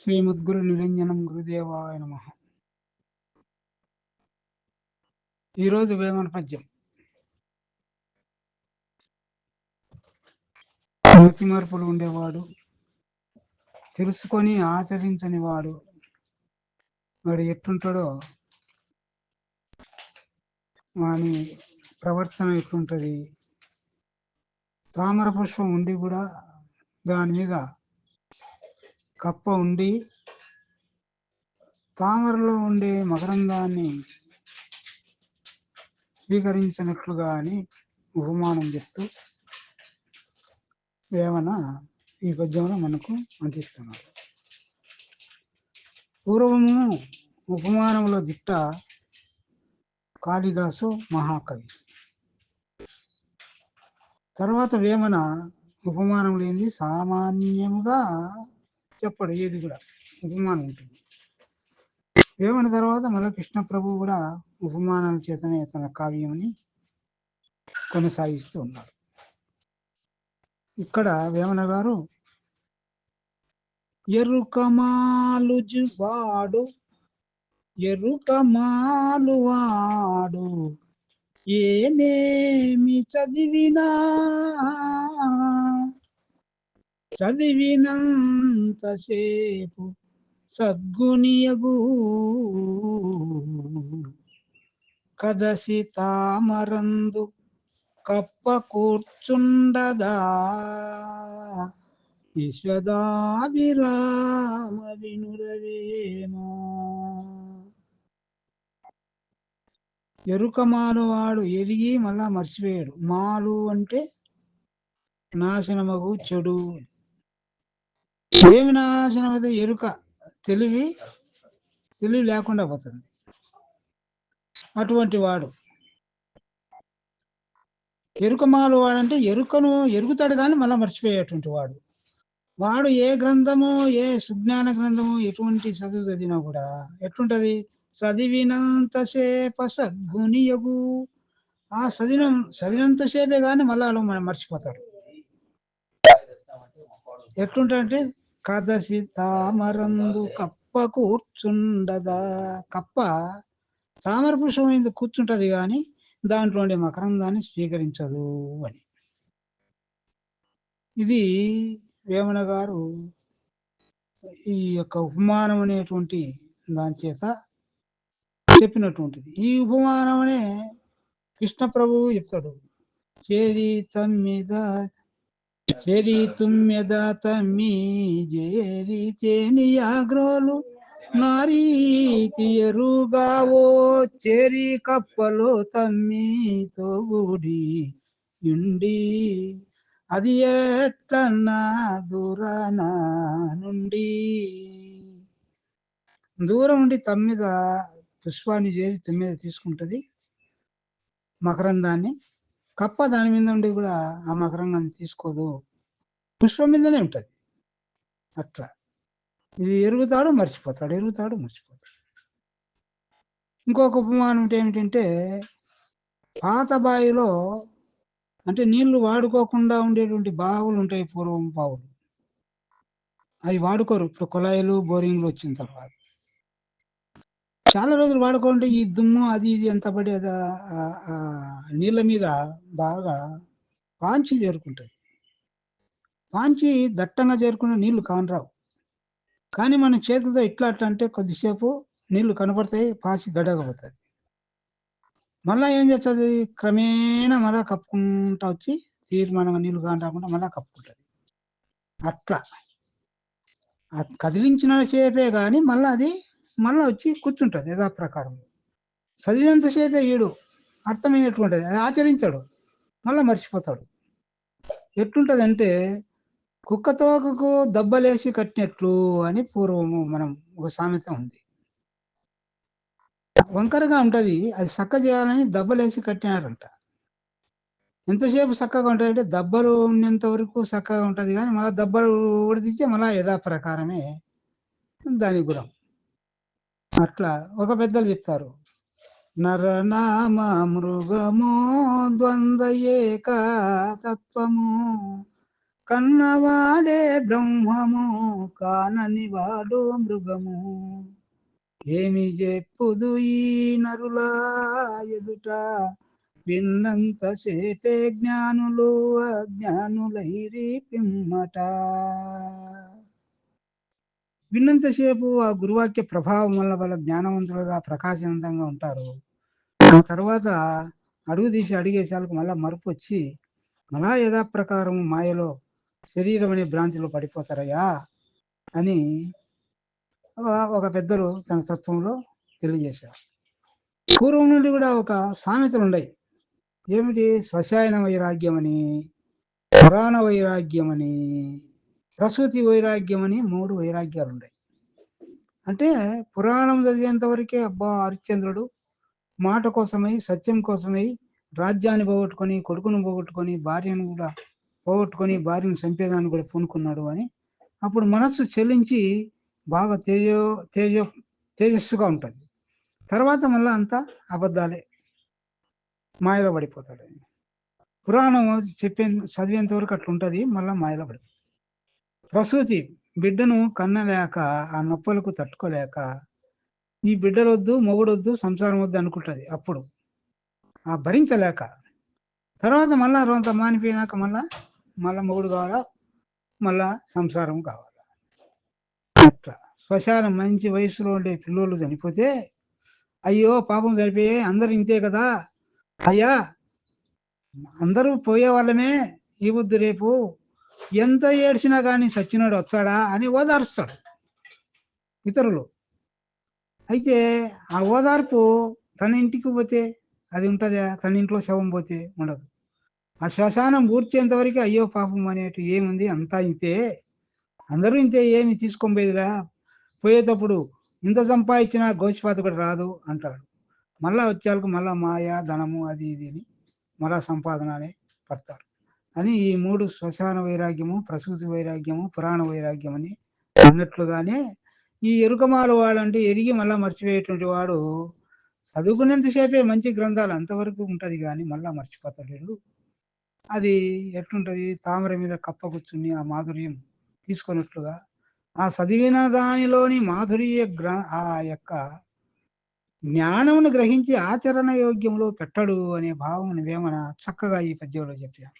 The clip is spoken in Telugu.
శ్రీమద్గురు నిరంజనం గురుదేవాయ నమ. ఈరోజు వేమన పద్యం మతి మార్పులు ఉండేవాడు తెలుసుకొని ఆచరించని వాడు. వాడు ఎట్టుంటాడో? వాని ప్రవర్తన ఎట్లుంటుంది తామర పుష్పం ఉండి కూడా దాని మీద కప్ప ఉండి తామరలో ఉండే మకరందాన్ని స్వీకరించినట్లుగా అని ఉపమానం చెప్తూ వేమన ఈ పద్యంలో మనకు అందిస్తున్నారు. పూర్వము ఉపమానముల దిట్ట కాళిదాసు మహాకవి. తర్వాత వేమన ఉపమానం లేనిది సామాన్యముగా చెప్పడు ఏది కూడా. ఉపమానం ఉంటుంది. వేమన తర్వాత మళ్ళీ కృష్ణప్రభు కూడా ఉపమానాల చేతనే తన కావ్యంని కొనసాగిస్తూ ఉన్నాడు. ఇక్కడ వేమన గారు ఎరుకమాలు వాడు ఎరుకమాలు వాడు ఏమేమి చదివినా చదివినంతసేపు సద్గునియగు కదసి తామరందు కప్ప కూర్చుండదా. విశ్వదాభిరామ వినురవేమా ఎరుక మాలువాడు ఎరిగి మళ్ళా మర్చిపోయాడు. మాలు అంటే నాశనమగు చెడు ఏమి నాశనం అయితే ఎరుక తెలివి తెలివి లేకుండా పోతుంది. అటువంటి వాడు. ఎరుక మాలు వాడంటే ఎరుకను ఎరుగుతాడు కానీ మళ్ళీ మర్చిపోయేటువంటి వాడు. వాడు ఏ గ్రంథము ఏ సుజ్ఞాన గ్రంథము ఎటువంటి చదువు చదివినా కూడా ఎట్లుంటది? చదివినంతసేప సద్గునియగు. ఆ చదివిన చదివినంతసేపే కానీ మళ్ళీ మనం మర్చిపోతాడు. ఎట్లుంటాడంటే కదసి తామరందు కప్ప కూర్చుండదా. కప్ప తామర పుష్పం మీద కూర్చుంటది కానీ దాంట్లో ఉండే మకరందాన్ని స్వీకరించదు అని. ఇది వేమన గారు ఈ యొక్క ఉపమానం అనేటువంటి దాని చేత చెప్పినటువంటిది. ఈ ఉపమానం అనే కృష్ణ ప్రభువు చెప్తాడు. చేరి తమ్మిద చేరి తుమ్మెద తమ్మి జేరి తేనియాగ్రోలు నారీతి ఎరుగావో చేరి కప్పలో తమ్మి గుడి ఉండి అది ఎట్లన్నా దూరాన నుండి. దూరం ఉండి తమ్మిద పుష్పాన్ని చేరి తమ్మిద తీసుకుంటుంది మకరందాన్ని. కప్ప దాని మీద ఉండి కూడా ఆ మకరంగాన్ని తీసుకోదు. పుష్పం మీదనే ఉంటుంది. అట్లా. ఇది ఎరుగుతాడు మర్చిపోతాడు. ఎరుగుతాడు మర్చిపోతాడు. ఇంకొక ఉపమానం ఏమిటంటే పాత బావిలో అంటే నీళ్ళు వాడుకోకుండా ఉండేటువంటి బావులు ఉంటాయి పూర్వం బావులు అవి వాడుకోరు. ఇప్పుడు కుళాయిలు బోరింగ్లు వచ్చిన తర్వాత. చాలా రోజులు వాడుకుంటే ఈ దుమ్ము అది ఇది ఎంత పడి నీళ్ళ మీద బాగా పాంచి చేరుకుంటుంది పాంచి దట్టంగా చేరుకున్న నీళ్ళు కానరావు. కానీ మన చేతులతో ఇట్లా అట్లా అంటే కొద్దిసేపు నీళ్ళు కనపడతాయి పాసి గడగపోతుంది మళ్ళా ఏం చేస్తుంది? క్రమేణా మళ్ళా కప్పుకుంటా వచ్చి తీర్మానంగా నీళ్ళు కాని రాకుండా మళ్ళా కప్పుకుంటుంది. అట్లా. కదిలించిన సేపే కానీ మళ్ళీ అది మళ్ళీ వచ్చి కూర్చుంటుంది యథాప్రకారం. చదివినంతసేపే ఈడు అర్థమైనటువంటిది. అది ఆచరించాడు. మళ్ళీ మర్చిపోతాడు. ఎట్లుంటుంది అంటే కుక్కతోకకు దెబ్బలేసి కట్టినట్లు అని పూర్వము మనం ఒక సామెత ఉంది. వంకరగా ఉంటుంది అది చక్క చేయాలని దెబ్బలేసి కట్టినారంట. ఎంతసేపు చక్కగా ఉంటాయంటే దెబ్బలు ఉన్నంత వరకు చక్కగా ఉంటుంది కానీ మళ్ళీ దెబ్బలు ఊడిదిచ్చి మళ్ళీ యథా ప్రకారమే దాని గురం అట్లా ఒక పెద్దలు చెప్తారు. నరనామ మృగము ద్వంద్వ ఏక తత్వము కన్నవాడే బ్రహ్మము కానని వాడు మృగము. ఏమి చెప్పుదు ఈ నరులా ఎదుట? విన్నంత సేపే జ్ఞానులు అజ్ఞానులైరి పిమ్మట విన్నంతసేపు ఆ గురువాక్య ప్రభావం వల్ల వాళ్ళ జ్ఞానవంతులుగా ప్రకాశవంతంగా ఉంటారు. ఆ తర్వాత అడుగు తీసి అడిగేసాలకు మళ్ళీ మరుపు వచ్చి మళ్ళా యథాప్రకారం మాయలో శరీరం అనే భ్రాంతిలో పడిపోతారయ్యా? అని ఒక- పెద్దలు తన తత్వంలో తెలియజేశారు. పూర్వం నుండి కూడా ఒక సామెతలు ఉన్నాయి ఏమిటి? శ్వశాయన వైరాగ్యం అని పురాణ వైరాగ్యం అని ప్రసూతి వైరాగ్యం అని మూడు వైరాగ్యాలు ఉన్నాయి అంటే పురాణం చదివేంత వరకే అబ్బా హరిశ్చంద్రుడు మాట కోసమై సత్యం కోసమై రాజ్యాన్ని పోగొట్టుకొని కొడుకును పోగొట్టుకొని భార్యను కూడా పోగొట్టుకొని భార్యను చంపేదాన్ని కూడా పూనుకున్నాడు అని అప్పుడు మనస్సు చెల్లించి బాగా తేజో తేజ తేజస్సుగా ఉంటుంది. తర్వాత మళ్ళీ అంతా అబద్ధాలే మాయలో పడిపోతాడు. పురాణం చెప్పే చదివేంత వరకు అట్లా ఉంటుంది మళ్ళీ మాయలో పడిపోతుంది ప్రసూతి బిడ్డను కన్నలేక ఆ నొప్పులకు తట్టుకోలేక ఈ బిడ్డలొద్దు మొగుడొద్దు సంసారం వద్దు అనుకుంటుంది అప్పుడు. ఆ భరించలేక. తర్వాత మళ్ళా రొంత మానిపోయినాక మళ్ళా మళ్ళా మొగుడు కావాలా? మళ్ళా సంసారం కావాలా? అట్లా. శ్మశానం మంచి వయసులో ఉండే పిల్లోళ్ళు చనిపోతే అయ్యో పాపం చనిపోయే అందరు ఇంతే కదా? అయ్యా అందరూ పోయే వాళ్ళమే ఈ వద్దు రేపు ఎంత ఏడ్చినా కానీ సత్యనాడు వస్తాడా అని ఓదారుస్తాడు ఇతరులు. అయితే ఆ ఓదార్పు తన ఇంటికి పోతే అది ఉంటుందా? తన ఇంట్లో శవం పోతే ఉండదు. ఆ శ్మశానం పూర్చేంతవరకు అయ్యో పాపం అనేటు ఏముంది? అంతా ఇంతే. అందరూ ఇంతే ఏమి తీసుకొనిపోయేదిరా పోయేటప్పుడు ఇంత సంపాదించినా గోచిపాత కూడా రాదు అంటాడు. మళ్ళా వచ్చేళ్ళకు మళ్ళా మాయ ధనము అది ఇది అని మళ్ళా సంపాదన అనే పడతాడు. అని ఈ మూడు శ్మశాన వైరాగ్యము ప్రసూతి వైరాగ్యము పురాణ వైరాగ్యం అని అన్నట్లుగానే ఈ ఎరుకమాల వాడు అంటే ఎరిగి మళ్ళా మర్చిపోయేటువంటి వాడు చదువుకునేంతసేపే మంచి గ్రంథాలు అంతవరకు ఉంటది కానీ మళ్ళా మర్చిపోతాడు అది ఎట్లుంటది? తామర మీద కప్ప కూర్చుని ఆ మాధుర్యం తీసుకున్నట్లుగా ఆ చదివిన దానిలోని మాధుర్య గ్ర ఆ యొక్క జ్ఞానమును గ్రహించి ఆచరణ యోగ్యంలో పెట్టడు అనే భావం వేమన చక్కగా ఈ పద్యంలో చెప్పారు.